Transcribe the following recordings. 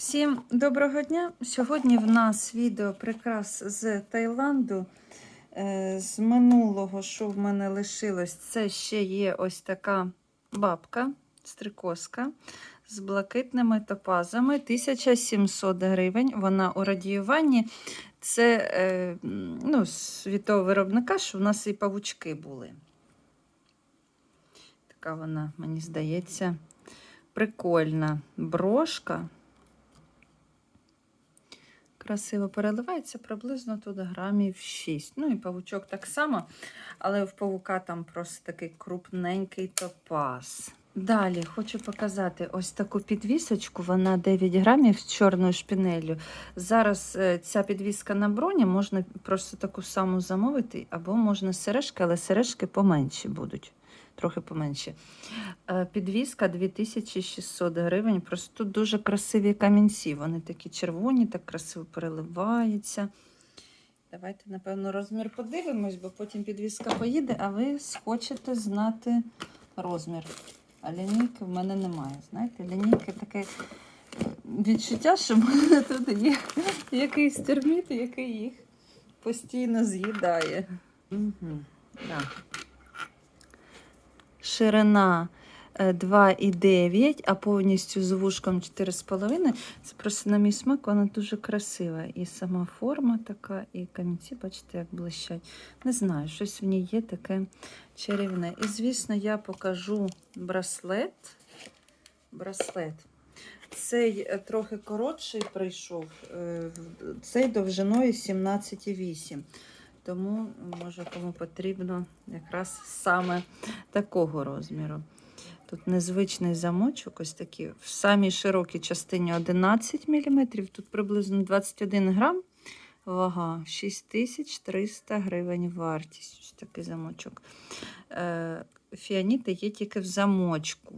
Всім доброго дня! Сьогодні в нас відео прикрас з Таїланду. Е, З минулого, що в мене лишилось, це ще є ось така бабка, стрикоска з блакитними топазами. 1700 гривень. Вона у радіюванні. Це е, ну, того виробника, що в нас і павучки були. Така вона, мені здається, прикольна брошка. Красиво переливається приблизно тут грамів 6. Ну і павучок так само, але в павука там просто такий крупненький топаз. Далі хочу показати ось таку підвісочку, вона 9 грамів з чорною шпінелью. Зараз е, ця підвіска на броні, можна просто таку саму замовити, або можна сережки, але сережки поменші будуть. Трохи поменші. Е, Підвіска 2600 гривень. Просто дуже красиві камінці. Вони такі червоні, так красиво переливаються. Давайте, напевно, розмір подивимось, бо потім підвіска поїде, а ви схочете знати розмір. А лінійки в мене немає. Знаєте, лінійки таке відчуття, що в мене тут є якийсь терміт, який їх постійно з'їдає. Угу. Да. Ширина е, 2,9, а повністю з вушком 4,5. Це просто на мій смак, вона дуже красива. І сама форма така, і камінці, бачите, як блищать. Не знаю, щось в ній є таке чарівне. І, звісно, я покажу браслет. Браслет. Цей е, трохи коротший прийшов, е, цей довжиною 17,8. Тому, може, кому потрібно якраз саме такого розміру. Тут незвичний замочок, ось такий. В самій широкій частині 11 мм, тут приблизно 21 грам. Вага 6300 гривень вартість. Ось такий замочок. Е, Фіаніти є тільки в замочку.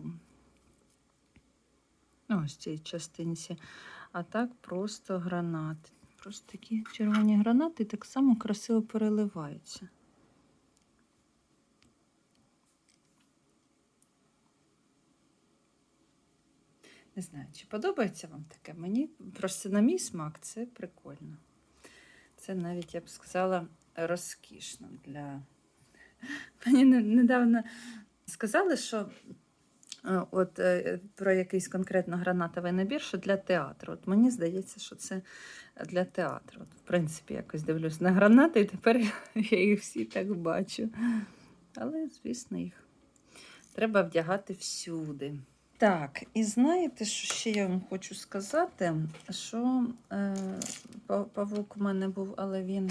Ну, Ось цій частинці. А так просто гранати. Просто такі червоні гранати так само красиво переливаються. Не знаю, чи подобається вам таке. Мені просто на мій смак це прикольно. Це навіть, я б сказала, розкішно для. Мені недавно сказали, що от е, про якийсь конкретно гранатовий набір, що для театру. От мені здається, що це для театру. От, в принципі, якось дивлюсь на гранати, і тепер я їх всі так бачу. Але, звісно, їх треба вдягати всюди. Так, і знаєте, що ще я вам хочу сказати? Що е, павук у мене був, але він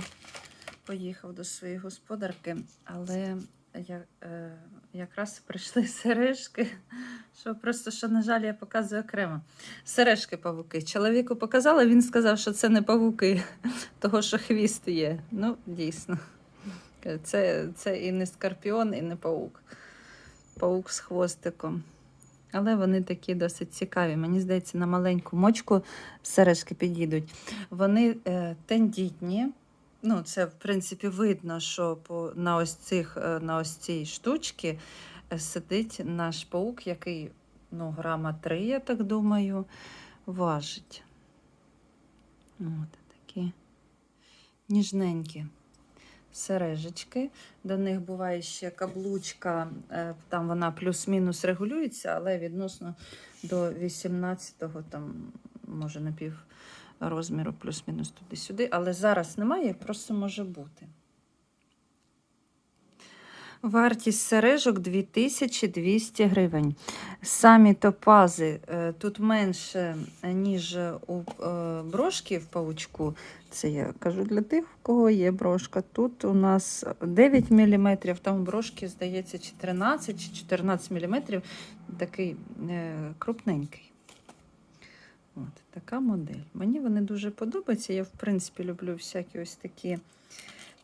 поїхав до своєї господарки, але я, е, якраз прийшли сережки, що просто, що, на жаль, я показую окремо. Сережки павуки. Чоловіку показала, він сказав, що це не павуки, того, що хвіст є. Ну, дійсно. Це, це і не скорпіон, і не паук. Паук з хвостиком. Але вони такі досить цікаві. Мені здається, на маленьку мочку сережки підійдуть. Вони е, тендітні. Ну, це, в принципі, видно, що по, на, ось цих, е, на ось цій штучці е, сидить наш паук, який ну, грама 3, я так думаю, важить. От такі ніжненькі сережечки. До них буває ще каблучка, е, там вона плюс-мінус регулюється, але відносно до 18-го, там, може, на пів розміру, плюс-мінус туди-сюди. Але зараз немає, просто може бути. Вартість сережок 2200 гривень. Самі топази е, тут менше, ніж у е, брошки в павучку. Це я кажу для тих, у кого є брошка. Тут у нас 9 мм, там брошки, здається, чи 13 чи 14 мм. Такий е, крупненький. От, така модель. Мені вони дуже подобаються. Я, в принципі, люблю всякі ось такі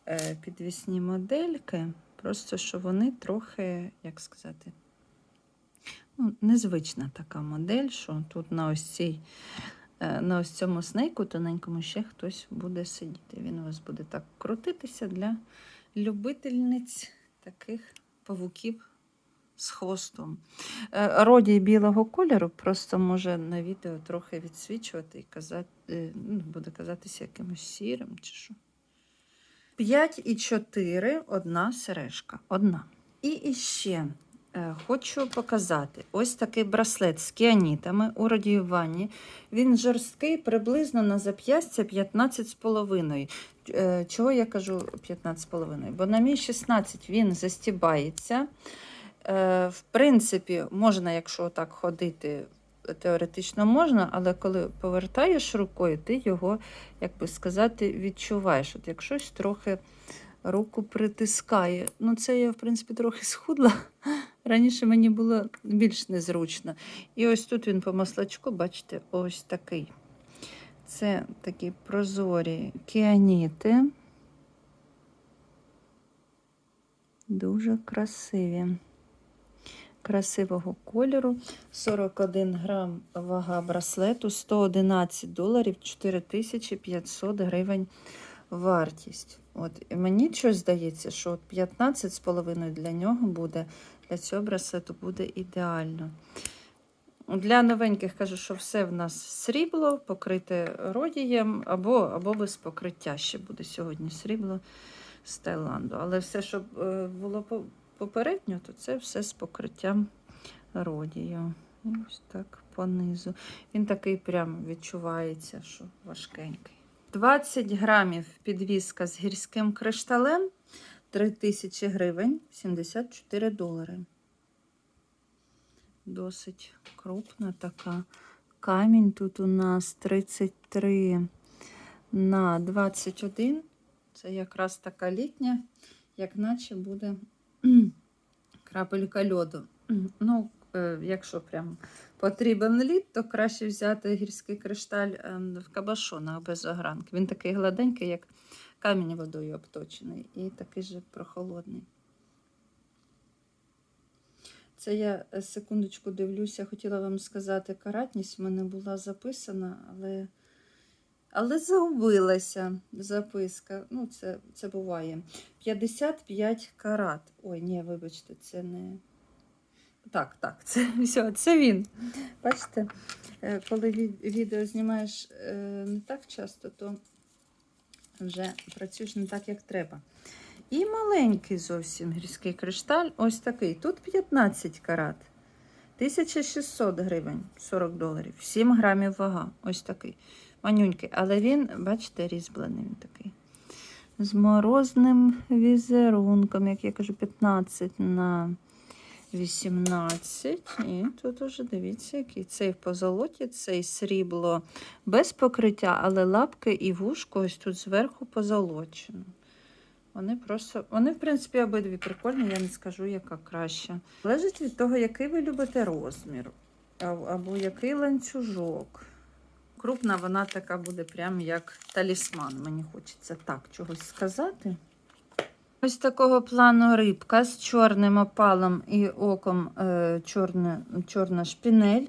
е, підвісні модельки. Просто що вони трохи, як сказати, ну, незвична така модель, що тут на ось цій, е, на ось цьому снейку тоненькому ще хтось буде сидіти. Він у вас буде так крутитися для любительниць таких павуків з хвостом. Е, Родій білого кольору просто може на відео трохи відсвічувати і казати, е, ну, буде казатися якимось сірим чи що. 5 і 4 одна сережка. Одна. І іще е, хочу показати ось такий браслет з кіанітами у радіюванні. Він жорсткий приблизно на зап'ястя 15,5. Е, Чого я кажу 15,5? Бо на мій 16 він застібається. Е, В принципі, можна, якщо так ходити, теоретично можна, але коли повертаєш рукою, ти його, як би сказати, відчуваєш. От як щось трохи руку притискає. Ну, це я, в принципі, трохи схудла. Раніше мені було більш незручно. І ось тут він по маслачку, бачите, ось такий. Це такі прозорі кіаніти. Дуже красиві. Красивого кольору. 41 грам вага браслету, 111 доларів, 4500 гривень вартість. От, і мені щось здається, що от 15,5 для нього буде, для цього браслету буде ідеально. Для новеньких кажу, що все в нас срібло, покрите родієм, або, або без покриття ще буде сьогодні срібло з Таїланду. Але все, що е, було попередньо, то це все з покриттям родію. Ось так понизу. Він такий прям відчувається, що важкенький. 20 грамів підвіска з гірським кришталем 3000 гривень 74 долари. Досить крупна така. Камінь тут у нас 33 на 21. Це якраз така літня, як наче буде крапелька льоду. Ну, е, якщо прям потрібен лід, то краще взяти гірський кришталь е, в кабашонах без огранки. Він такий гладенький, як камінь водою обточений, і такий же прохолодний. Це я е, секундочку дивлюся, хотіла вам сказати, каратність в мене була записана, але, але загубилася записка. Ну, це, це буває. 55 карат. Ой, ні, вибачте, це не. Так, так, це все, це він. Бачите, е, коли відео знімаєш е, не так часто, то вже працюєш не так, як треба. І маленький зовсім гірський кришталь, ось такий. Тут 15 карат. 1600 гривень, 40 доларів. 7 грамів вага. Ось такий. Манюнький. Але він, бачите, різьблений він такий. З морозним візерунком, як я кажу, 15 на 18. І тут уже дивіться, який цей позолоті, цей срібло без покриття, але лапки і вушко ось тут зверху позолочено. Вони просто, вони, в принципі, обидві прикольні, я не скажу, яка краща. Залежить від того, який ви любите розмір, або який ланцюжок. Крупна вона така буде прям як талісман. Мені хочеться так чогось сказати. Ось такого плану рибка з чорним опалом і оком е, чорна, чорна шпінель.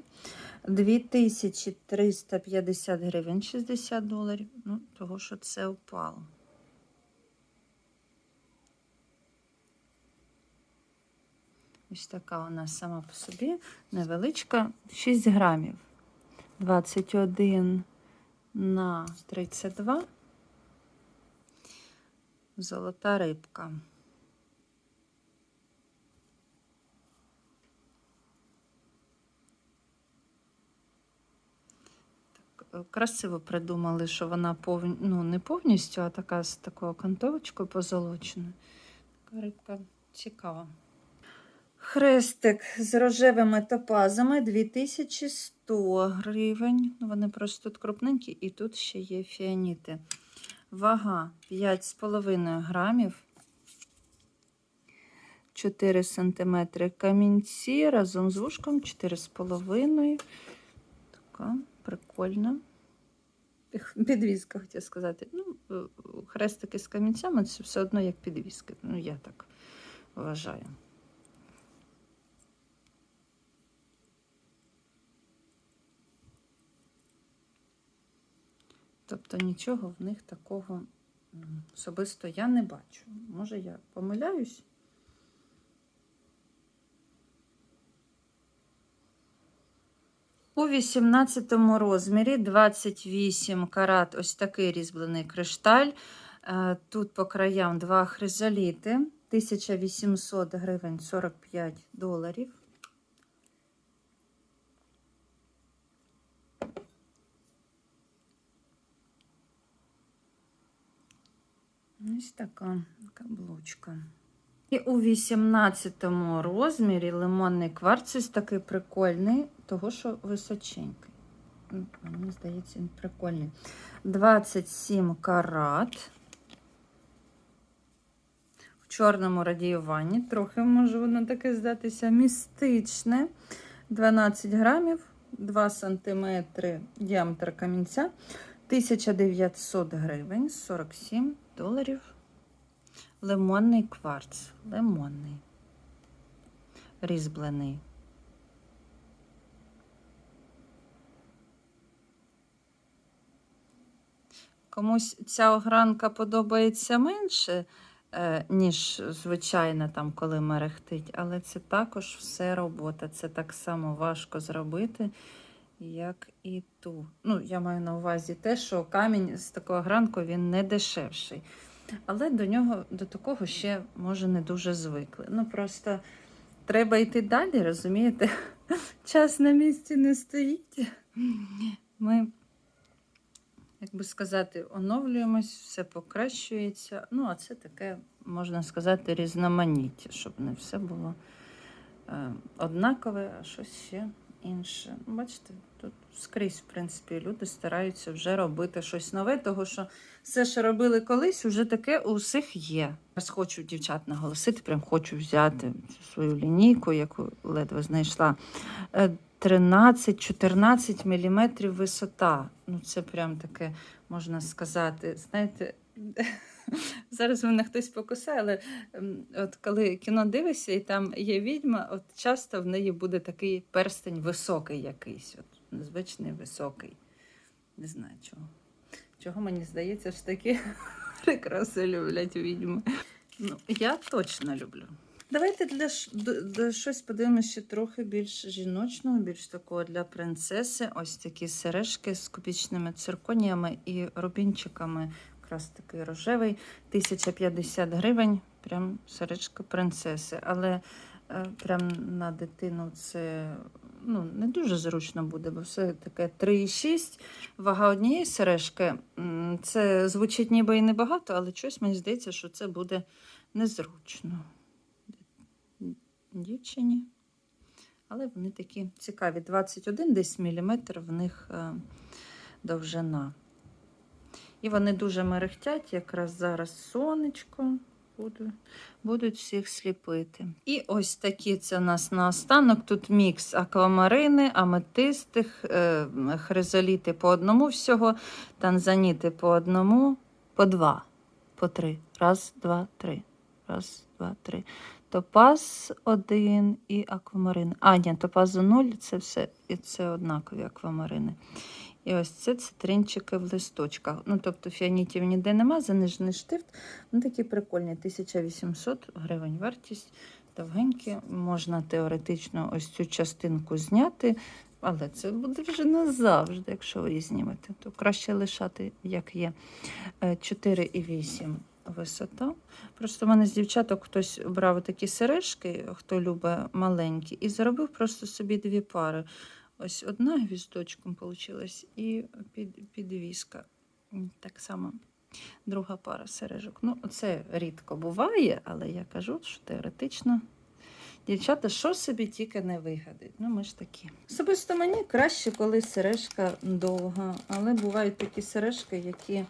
2350 гривень 60 доларів. Ну, того, що це опал. Ось така нас сама по собі невеличка, 6 грамів. 21 на 32. Золота рибка. Красиво придумали, що вона повні, ну, не повністю, а така з такою кантовочкою позолоченою. Така рибка цікава. Хрестик з рожевими топазами 2100 гривень. Ну, Вони просто тут крупненькі, і тут ще є фіаніти. Вага 5,5 грамів. 4 см камінці разом з вушком 4,5. Така прикольна. Підвіска, хотіла сказати. Ну, е, хрестики з камінцями це все одно як підвіски. Ну, я так вважаю. Тобто нічого в них такого особисто я не бачу. Може, я помиляюсь? У 18 розмірі 28 карат, ось такий різьблений кришталь. Е, тут по краям два хризоліти, 1800 гривень 45 доларів. Ось така каблучка. І у 18 розмірі лимонний кварц такий прикольний, того що височенький. Ну, Мені здається, він прикольний. 27 карат. В чорному радіюванні. Трохи може воно таке здатися містичне. 12 грамів, 2 сантиметри діаметр камінця. 1900 гривень, 47 доларів. Лимонний кварц. Лимонний. Різьблений. Комусь ця огранка подобається менше, е, ніж звичайна, там, коли мерехтить, але це також все робота. Це так само важко зробити, як і ту. Ну, я маю на увазі те, що камінь з такого гранку він не дешевший. Але до нього до такого ще може не дуже звикли. Ну просто треба йти далі, розумієте? Час на місці не стоїть. Ми, як би сказати, оновлюємось, все покращується. Ну, а це таке, можна сказати, різноманіття, щоб не все було е, однакове, а щось ще інше. Ну, Бачите, тут скрізь, в принципі, люди стараються вже робити щось нове, того що все, що робили колись, вже таке у всіх є. Зараз хочу дівчат наголосити, прям хочу взяти свою лінійку, яку ледве знайшла. Е, 13-14 мм висота. Ну, це прям таке, можна сказати, знаєте. Зараз мене хтось покусає, але ем, от коли кіно дивишся, і там є відьма, от часто в неї буде такий перстень високий якийсь, от, незвичний високий. Не знаю чого. Чого мені здається, що такі прикраси люблять відьми. Ну, я точно люблю. Давайте для, ш- д- д- щось подивимося ще трохи більш жіночного, більш такого для принцеси. Ось такі сережки з кубічними цирконіями і рубінчиками. Якраз такий рожевий, 1050 гривень. Прям сережка принцеси. Але е, прям на дитину це ну, не дуже зручно буде, бо все таке 3,6. Вага однієї сережки. Це звучить ніби і небагато, але щось мені здається, що це буде незручно дівчині. Але вони такі цікаві. 21 десь міліметр в них е, довжина. І вони дуже мерехтять, якраз зараз сонечко буду, будуть всіх сліпити. І ось такі це у нас наостанок. Тут мікс аквамарини, аметистих, е, хризоліти по одному всього, танзаніти по одному, по два, по три. Раз, два, три. Раз, два, три. Топаз один і аквамарин. А, ні, топазу 0 це все, і це однакові аквамарини. І ось це цитринчики в листочках. Ну, тобто фіанітів ніде нема, занижений штифт. Ну, такі прикольні. 1800 гривень вартість. Довгенькі. Можна теоретично ось цю частинку зняти, але це буде вже назавжди, якщо ви її знімете. То краще лишати, як є. Е, 4,8 висота. Просто в мене з дівчаток хтось брав такі сережки, хто любить маленькі, і зробив просто собі дві пари. Ось одна гвіздочком вийшла і під, підвіска. Так само друга пара сережок. Ну, це рідко буває, але я кажу, що теоретично. Дівчата, що собі тільки не вигадають. Ну, ми ж такі. Особисто мені краще, коли сережка довга, але бувають такі сережки, які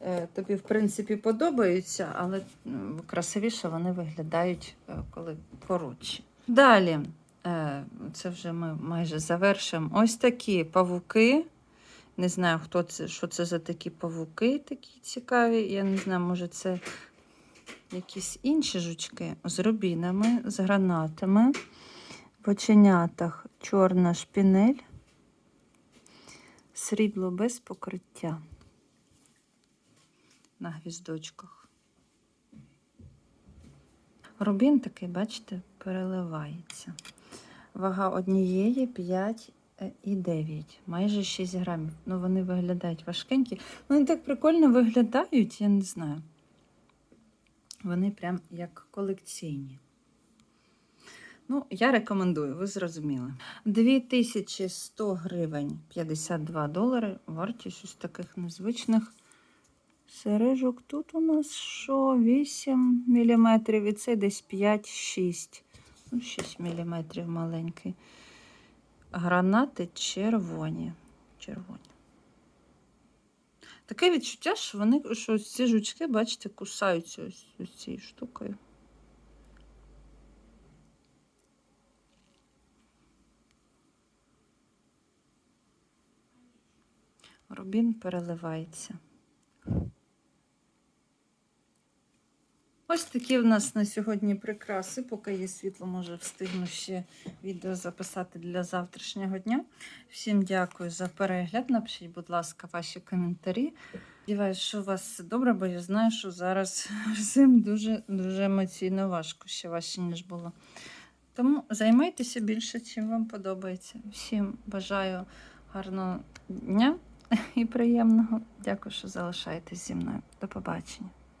е, тобі, в принципі, подобаються, але красивіше вони виглядають, е, коли коротші. Далі, це вже ми майже завершимо. Ось такі павуки. Не знаю, хто це, що це за такі павуки такі цікаві. Я не знаю, може це якісь інші жучки з рубінами, з гранатами. В оченятах чорна шпінель, срібло без покриття на гвіздочках. Рубін такий, бачите, переливається. Вага однієї 5 е, і 9, майже 6 грамів. Ну, вони виглядають важкенькі. Вони так прикольно виглядають, я не знаю. Вони прям як колекційні. Ну, я рекомендую, ви зрозуміли. 2100 гривень 52 долари. Вартість ось таких незвичних сережок. Тут у нас що? 8 мм, і це десь 5-6. Ну, 6 мм маленький. Гранати червоні. Червоні. Таке відчуття, що вони, що ці жучки, бачите, кусаються ось, ось цією штукою. Рубін переливається. Ось такі в нас на сьогодні прикраси. Поки є світло, може встигну ще відео записати для завтрашнього дня. Всім дякую за перегляд. Напишіть, будь ласка, ваші коментарі. Сподіваюсь, що у вас все добре, бо я знаю, що зараз всім дуже дуже емоційно важко, ще важче, ніж було. Тому займайтеся більше, чим вам подобається. Всім бажаю гарного дня і приємного. Дякую, що залишаєтесь зі мною. До побачення.